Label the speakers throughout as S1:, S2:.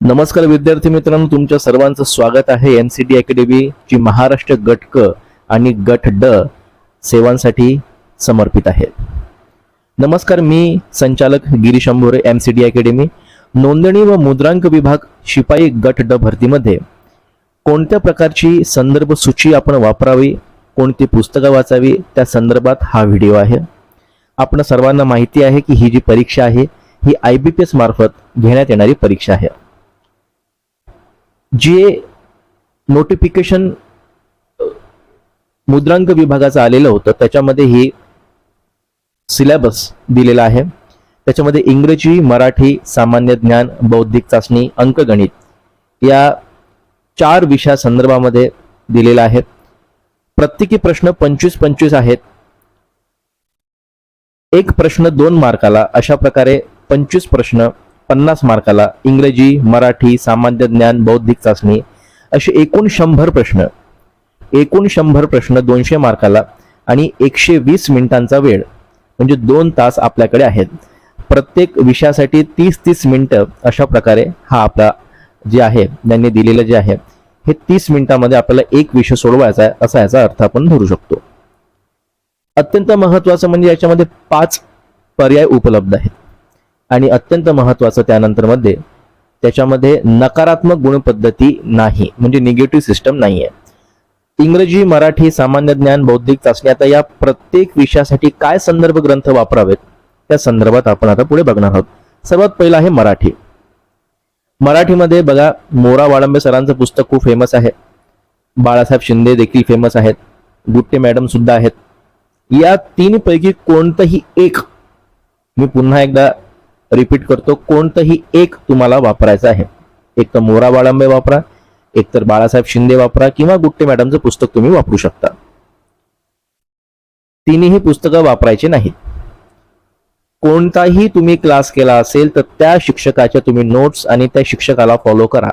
S1: नमस्कार विद्यार्थी मित्रांनो तुमच्या सर्वांचं स्वागत आहे एन सी टी अकॅडमी जी महाराष्ट्र गट क आणि गट ड सेवांसाठी समर्पित आहे. नमस्कार मी संचालक Girish Ambhore M C D academy नोंदणी व मुद्रांक विभाग शिपाई गट ड भरतीमध्ये कोणत्या प्रकारची संदर्भ सूची आपण वापरावी कोणती पुस्तकं वाचावी त्या संदर्भात हा व्हिडिओ आहे. आपण सर्वांना माहिती आहे की ही जी परीक्षा आहे ही आय बी पी एस मार्फत घेण्यात येणारी परीक्षा आहे. जे नोटिफिकेशन मुद्रांक विभागाचं आलेलं होतं त्याच्यामध्ये ही सिलेबस दिलेला आहे. त्याच्यामध्ये इंग्रजी मराठी सामान्य ज्ञान बौद्धिक चाचणी अंकगणित या चार विषया संदर्भामध्ये दिलेला आहे. प्रत्येकी प्रश्न पंचवीस पंचवीस आहेत. एक प्रश्न दोन मार्काला अशा प्रकारे पंचवीस प्रश्न पन्नास मार्काला इंग्रजी मराठी सामान्य ज्ञान बौद्धिक चाचणी असे एकूण शंभर प्रश्न. एकूण शंभर प्रश्न दोनशे मार्काला आणि एकशे वीस मिनिटांचा वेळ. म्हणजे दोन तास आपल्याकडे आहेत. प्रत्येक विषयासाठी तीस तीस मिनटं अशा प्रकारे हा आपला जे आहे त्यांनी दिलेलं जे आहे हे तीस मिनिटामध्ये आपल्याला एक विषय सोडवायचा आहे असा याचा अर्थ आपण धरू शकतो. अत्यंत महत्वाचं म्हणजे याच्यामध्ये पाच पर्याय उपलब्ध आहेत. आणि अत्यंत महत्वाचं त्यानंतरमध्ये त्याच्यामध्ये नकारात्मक गुणपद्धती नाही म्हणजे निगेटिव्ह सिस्टम नाही आहे इंग्रजी मराठी सामान्य ज्ञान बौद्धिक चाचणी आता या प्रत्येक विषयासाठी काय संदर्भ ग्रंथ वापरावेत त्या संदर्भात आपण आता पुढे बघणार आहोत. सर्वात पहिलं आहे मराठी. मराठीमध्ये बघा मोरा वाळंबे सरांचं पुस्तक खूप फेमस आहे. बाळासाहेब शिंदे देखील फेमस आहेत. गुट्टे मॅडम सुद्धा आहेत. या तीन पैकी कोणतंही एक मी पुन्हा एकदा रिपीट करतो कोणतंही एक तुम्हाला वापरायचं आहे. एक तर मोरा बाळंबे वापरा एक तर बाळासाहेब शिंदे वापरा किंवा गुट्टे मॅडमचं पुस्तक तुम्ही वापरू शकता. तिन्ही पुस्तकं वापरायची नाहीत. कोणताही तुम्ही क्लास केला असेल तर त्या शिक्षकाच्या तुम्ही नोट्स आणि त्या शिक्षकाला फॉलो करा.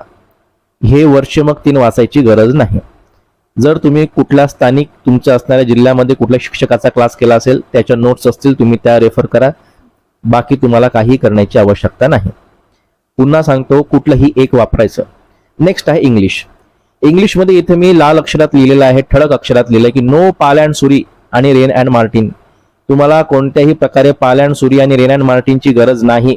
S1: हे वर्ष मग तीन वाचायची गरज नाही. जर तुम्ही कुठला स्थानिक तुमच्या असणाऱ्या जिल्ह्यामध्ये कुठल्या शिक्षकाचा क्लास केला असेल त्याच्या नोट्स असतील तुम्ही त्या रेफर करा. बाकी तुम्हाला काही करण्याची आवश्यकता नाही. पुन्हा सांगतो कुठलंही एक वापरायचं. नेक्स्ट आहे इंग्लिश इंग्लिशमध्ये इथे मी लाल अक्षरात लिहिलेलं आहे ठळक अक्षरात लिहिलं की नो पाल अँड सुरी आणि रेन अँड मार्टिन तुम्हाला कोणत्याही प्रकारे पाल अँड सुरी आणि रेन अँड मार्टिनची गरज नाही.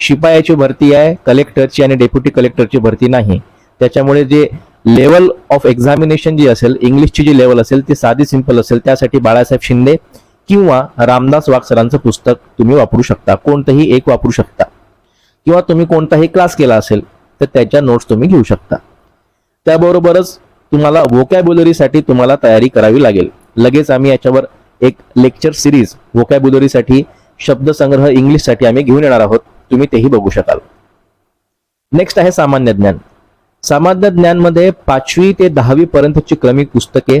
S1: शिपायाची भरती आहे कलेक्टरची आणि डेप्युटी कलेक्टरची भरती नाही. त्याच्यामुळे जे लेवल ऑफ एक्झामिनेशन जी असेल इंग्लिशची जी लेवल असेल ती साधी सिंपल असेल त्यासाठी बाळासाहेब शिंदे किंवा रामदास वाघसरांचं पुस्तक तुम्ही वापरू शकता. कोणतंही एक वापरू शकता. किंवा तुम्ही कोणताही क्लास केला असेल तर त्याच्या नोट्स तुम्ही घेऊ शकता. त्याबरोबरच तुम्हाला वोकॅब्युलरीसाठी तुम्हाला तयारी करावी लागेल. लगेच आम्ही याच्यावर एक लेक्चर सिरीज वोकॅब्युलरीसाठी शब्दसंग्रह इंग्लिशसाठी आम्ही घेऊन येणार आहोत. तुम्ही तेही बघू शकाल. नेक्स्ट आहे सामान्य ज्ञान. सामान्य ज्ञानमध्ये पाचवी ते दहावी पर्यंतची क्रमिक पुस्तके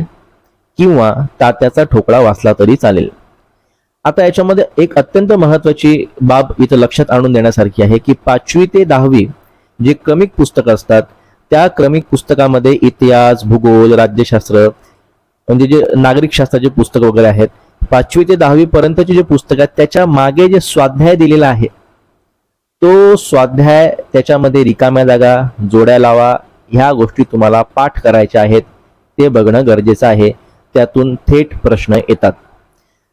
S1: किंवा तात्याचा ठोकळा वाचला तरी चालेल. आता याच्यामध्ये एक अत्यंत महत्वाची बाब इथं लक्षात आणून देण्यासारखी आहे की पाचवी ते दहावी जे क्रमिक पुस्तकं असतात त्या क्रमिक पुस्तकामध्ये इतिहास भूगोल राज्यशास्त्र म्हणजे जे नागरिक शास्त्राचे पुस्तक वगैरे आहेत पाचवी ते दहावी पर्यंतचे जे पुस्तक आहेत त्याच्यामागे जे स्वाध्याय दिलेला आहे तो स्वाध्याय त्याच्यामध्ये रिकाम्या जागा जोड्या लावा ह्या गोष्टी तुम्हाला पाठ करायच्या आहेत ते बघणं गरजेचं आहे त्यातून थेट प्रश्न येतात.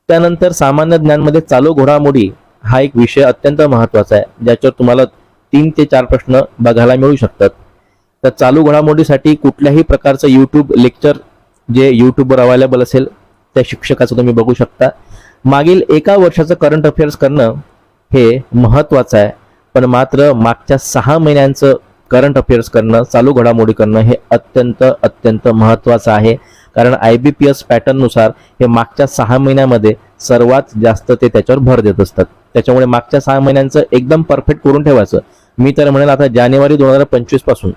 S1: त्यानंतर सामान्य ज्ञानमध्ये चालू घोडामोडी हा एक विषय अत्यंत महत्त्वाचा आहे ज्याच्यावर तुम्हाला तीन ते चार प्रश्न बघायला मिळू शकतात. तर चालू घडामोडीसाठी कुठल्याही प्रकारचं यूट्यूब लेक्चर जे यूट्यूबवर अवेलेबल असेल त्या शिक्षकाचं तुम्ही बघू शकता. मागील एका वर्षाचं करंट अफेअर्स करणं हे महत्वाचं आहे. पण मात्र मागच्या सहा महिन्यांचं करंट अफेअर्स करणं चालू घडामोडी करणं हे अत्यंत अत्यंत महत्वाचं आहे. कारण आय बी पी एस पॅटर्ननुसार हे मागच्या सहा महिन्यामध्ये सर्वात जास्त ते त्याच्यावर भर देत असतात. त्याच्यामुळे मागच्या सहा महिन्यांचं एकदम परफेक्ट करून ठेवायचं. मी तर म्हणेल आता जानेवारी दोन हजार पंचवीसपासून.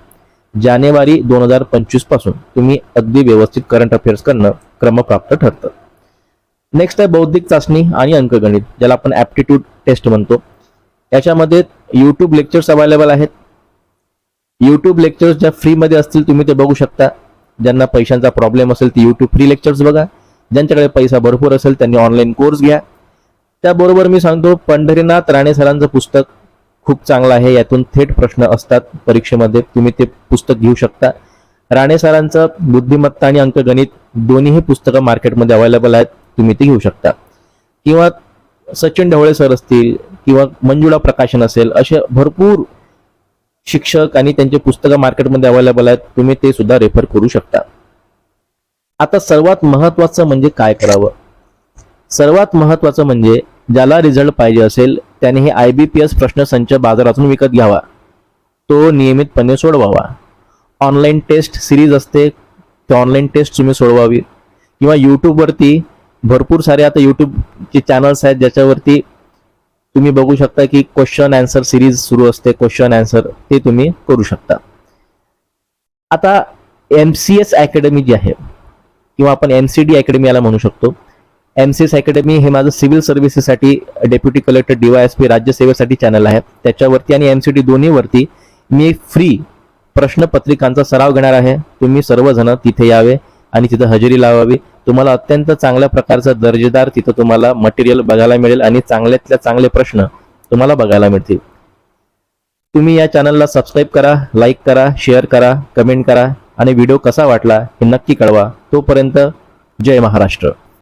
S1: जानेवारी दोन हजार पंचवीसपासून तुम्ही अगदी व्यवस्थित करंट अफेअर्स करणं क्रमप्राप्त ठरतं. नेक्स्ट आहे बौद्धिक चाचणी आणि अंकगणित ज्याला आपण ॲप्टिट्यूड टेस्ट म्हणतो. याच्यामध्ये यूट्यूब लेक्चर्स अवेलेबल आहेत. यूट्यूब लेक्चर्स ज्या फ्रीमध्ये असतील तुम्ही ते बघू शकता. ज्यांना पैशांचा प्रॉब्लेम असेल ते यूट्यूब फ्री लेक्चर्स बघा. ज्यांच्याकडे पैसा भरपूर असेल त्यांनी ऑनलाईन कोर्स घ्या. त्याबरोबर मी सांगतो पंढरीनाथ राणे सरांचं पुस्तक खूप चांगलं आहे. यातून थेट प्रश्न असतात परीक्षेमध्ये. तुम्ही ते पुस्तक घेऊ शकता. राणे सरांचं बुद्धिमत्ता आणि अंकगणित दोन्हीही पुस्तकं मार्केटमध्ये अवेलेबल आहेत. तुम्ही ते घेऊ शकता. किंवा सचिन ढवळे सर असतील किंवा मंजुळा प्रकाशन असेल असे भरपूर शिक्षक आणि त्यांचे पुस्तकं मार्केटमध्ये अवेलेबल आहेत तुम्ही ते सुद्धा रेफर करू शकता. आता सर्वात महत्वाचं म्हणजे काय करावं? सर्वात महत्वाचं म्हणजे ज्याला रिझल्ट पाहिजे असेल त्याने हे आय बी पी एस प्रश्नसंच बाजारातून विकत घ्यावा. तो नियमितपणे सोडवावा. ऑनलाईन टेस्ट सिरीज असते ती ऑनलाईन टेस्ट तुम्ही सोडवावी. किंवा यूट्यूबवरती भरपूर सारे आता यूट्यूबचे चॅनल्स आहेत ज्याच्यावरती तुम्ही बघू शकता की क्वेश्चन अँसर सिरीज सुरू असते क्वेश्चन अँसर ते तुम्ही करू शकता. आता एम सी एस अकॅडमी जी आहे किंवा आपण एम सी डी अकॅडमी याला म्हणू शकतो. एम सी एस अकॅडमी हे माझं सिव्हिल सर्व्हिसेससाठी डेप्युटी कलेक्टर डीवायएसपी राज्यसेवेसाठी चॅनल आहे. त्याच्यावरती आणि एम सी डी दोन्हीवरती मी फ्री प्रश्नपत्रिकांचा सराव घेणार आहे. तुम्ही सर्वजण तिथे यावे. आणि तिथं हजेरी लावावी. तुम्हाला अत्यंत चांगल्या प्रकारचं दर्जेदार तिथं तुम्हाला मटेरियल बघायला मिळेल आणि चांगल्यातल्या चांगले प्रश्न तुम्हाला बघायला मिळतील. तुम्ही या चॅनलला सबस्क्राईब करा लाईक करा शेअर करा कमेंट करा आणि व्हिडिओ कसा वाटला हे नक्की कळवा. तोपर्यंत जय महाराष्ट्र.